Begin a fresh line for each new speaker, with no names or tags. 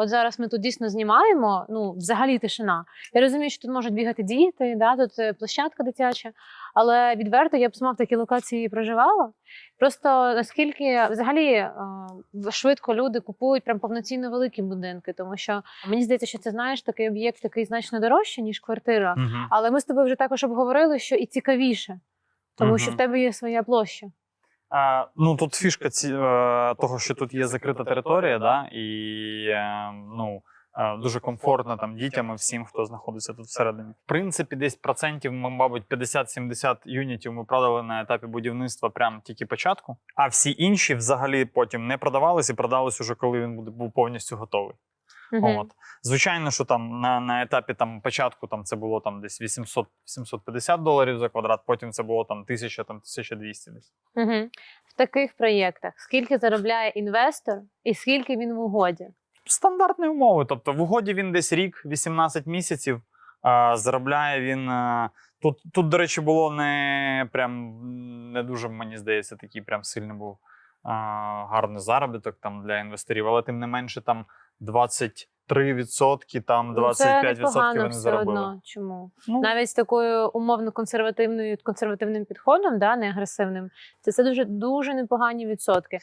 От зараз ми тут дійсно знімаємо. Ну, взагалі тишина. Я розумію, що тут можуть бігати діти, да, тут е, площадка дитяча, але відверто я б сама в такій локації проживала. Просто наскільки взагалі е, швидко люди купують прям повноцінно великі будинки, тому що мені здається, що це знаєш такий об'єкт, який значно дорожче, ніж квартира.
Мгм.
Але ми з тобою вже також обговорили, що і цікавіше, тому що в тебе є своя площа.
Ну тут фішка ці, е, того, що тут є закрита територія, да, і е, ну. е, Дуже комфортно там дітям і всім, хто знаходиться тут всередині. В принципі, десь процентів, мабуть, 50-70 юнітів ми продали на етапі будівництва прямо тільки початку. А всі інші взагалі потім не продавались і продались уже коли він був повністю готовий.
Мгм.
От. Звичайно, що там на, на етапі там, початку там, це було там, десь 800-750 доларів за квадрат, потім це було там 1000, там, 1200 десь.
Угу. В таких проєктах скільки заробляє інвестор і скільки він в угоді?
Стандартні умови. Тобто в угоді він десь рік, 18 місяців. А, заробляє він. а, Тут, тут, до речі, було не прям не дуже, мені здається, такий прям сильний був гарний заробіток там для інвесторів, але тим не менше там 23%, там
Ну, це
25% вони
все
заробили.
одно. Чому?
Ну,
Навіть з такою умовно консервативною консервативним підходом, да, не агресивним, це, це дуже дуже непогані відсотки.